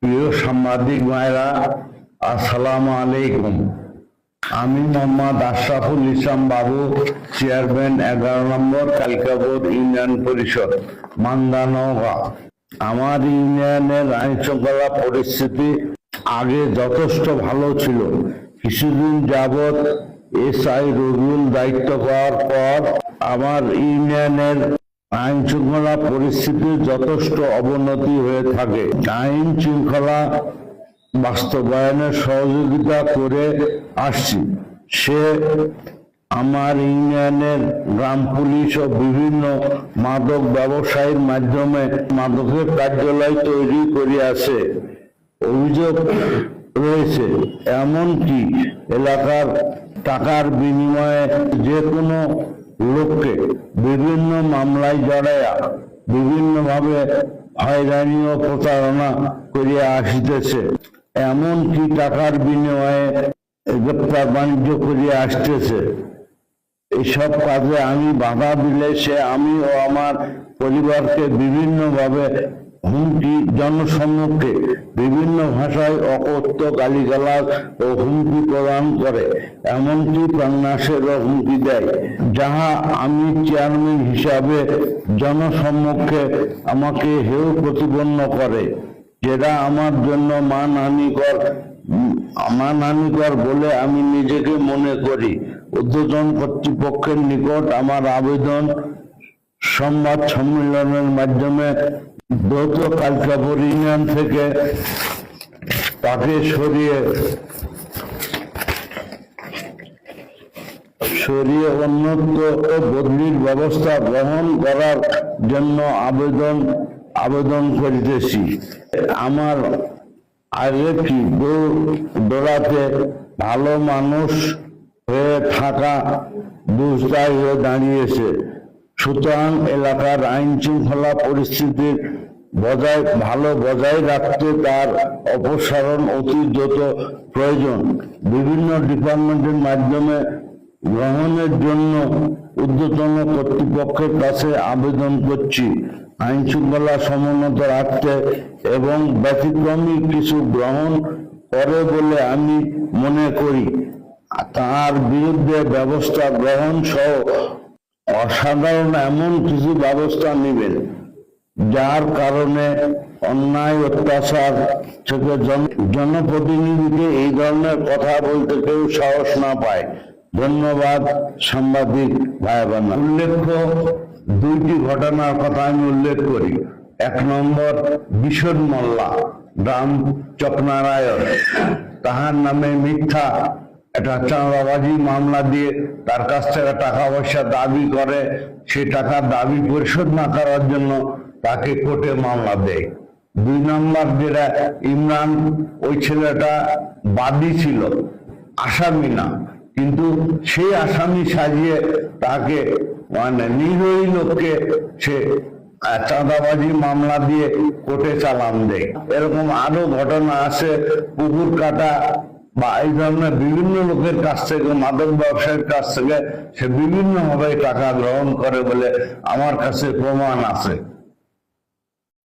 প্রিয় সাংবাদিক ভাইরা, আসসালামু আলাইকুম। আমি মোহাম্মদ আশরাফুল ইসলাম বাবু, চেয়ারম্যান, এগারো নম্বর ইউনিয়ন পরিষদ আমার ইউনিয়নের আইন শৃঙ্খলা পরিস্থিতি আগে যথেষ্ট ভালো ছিল। কিছুদিন যাবৎ এস আই রবিউল দায়িত্ব পাওয়ার পর আমার ইউনিয়নের আইন শৃঙ্খলা পরিস্থিতির যথেষ্ট অবনতি হয়ে থাকে। আইন শৃঙ্খলা বাস্তবায়নের সহযোগিতা করে আসছি। সে আমার ইউনিয়নের গ্রাম পুলিশ ও বিভিন্ন মাদক ব্যবসায়ীর মাধ্যমে মাদকের কার্যালয় তৈরি করিয়াছে অভিযোগ রয়েছে, এমনকি এলাকার টাকার বিনিময়ে যে কোনো লোককে বিভিন্ন মামলায় জড়াইয়া বিভিন্নভাবে হয়রানি ও প্রতারণা করিয়া আসিতেছে। এমন কি টাকার বিনিময়ে গ্রেপ্তার বাণিজ্য করিয়া আসতেছে। এইসব কাজে আমি বাধা দিলে সে আমি ও আমার পরিবারকে বিভিন্নভাবে হুমকি জনসম্মুখে বিভিন্ন ভাষায় অকথ্য গালিগালাজ ও হুমকি প্রদান করে, এমনকি প্রাণনাশেরও হুমকি দেয়। যাহা আমি চেয়ারম্যান হিসাবে জনসম্মুখে আমাকে হেয় প্রতিপন্ন করে, যেটা আমার জন্য মানহানিকর মানহানিকর বলে আমি নিজেকে মনে করি। উদ্বোধন কর্তৃপক্ষের নিকট আমার আবেদন, সংবাদ সম্মেলনের মাধ্যমে দ্রুত কালকাপুর ইউনিয়ন থেকে তাকে সরিয়ে সরিয়ে অন্যত্র ও বদলির ব্যবস্থা গ্রহণ করার জন্য আবেদন আবেদন করিতেছি। আমার আগে কি দৌড়াতে ভালো মানুষ হয়ে থাকা দুষ্দায় হয়ে দাঁড়িয়েছে। সুতরাং এলাকার আইন শৃঙ্খলা পরিস্থিতির বজায়, ভালো বজায় রাখতে তার অপসারণ অতি দ্রুত প্রয়োজন। বিভিন্ন ডিপার্টমেন্টের মাধ্যমে গ্রহণের জন্য ঊর্ধ্বতন কর্তৃপক্ষের কাছে আবেদন করছি। আইন শৃঙ্খলা সমুন্নত রাখতে এবং ব্যতিক্রমী কিছু গ্রহণ করে বলে আমি মনে করি। তার বিরুদ্ধে ব্যবস্থা গ্রহণ সহ অসাধারণ এমন কিছু ব্যবস্থা নেবেন, যার কারণে অন্যায়, অত্যাচার থেকে জনপ্রতিনিধিকে এই ধরনের কথা বলতে কেউ সাহস না পায়। ধন্যবাদ, সাংবাদিক ভাই বোন উল্লেখ্য, দুইটি ঘটনার কথা আমি উল্লেখ করি। এক নম্বর বিশদ মোল্লা, গ্রাম চকনারায়ণ। তাহার নামে মিথ্যা একটা চাঁদাবাজি মামলা দিয়ে তার কাছ থেকে টাকা পয়সা দাবি করে সেই টাকার দাবি পরিশোধ না করার জন্য তাকে কোর্টে মামলা দেয়। দুই নম্বর যেটা ইমরান, ওই ছেলেটা বাদী ছিল, আসামি না, কিন্তু সেই আসামি সাজিয়ে তাকে মানে নিরীহ লোককে সে চাঁদাবাজি মামলা দিয়ে কোর্টে চালান দেয়। এরকম আরও ঘটনা আছে, পুকুর কাটা বা এই ধরনের বিভিন্ন লোকের কাছ থেকে, মাদক ব্যবসায়ীর কাছ থেকে সে বিভিন্নভাবে টাকা গ্রহণ করে বলে আমার কাছে প্রমাণ আছে।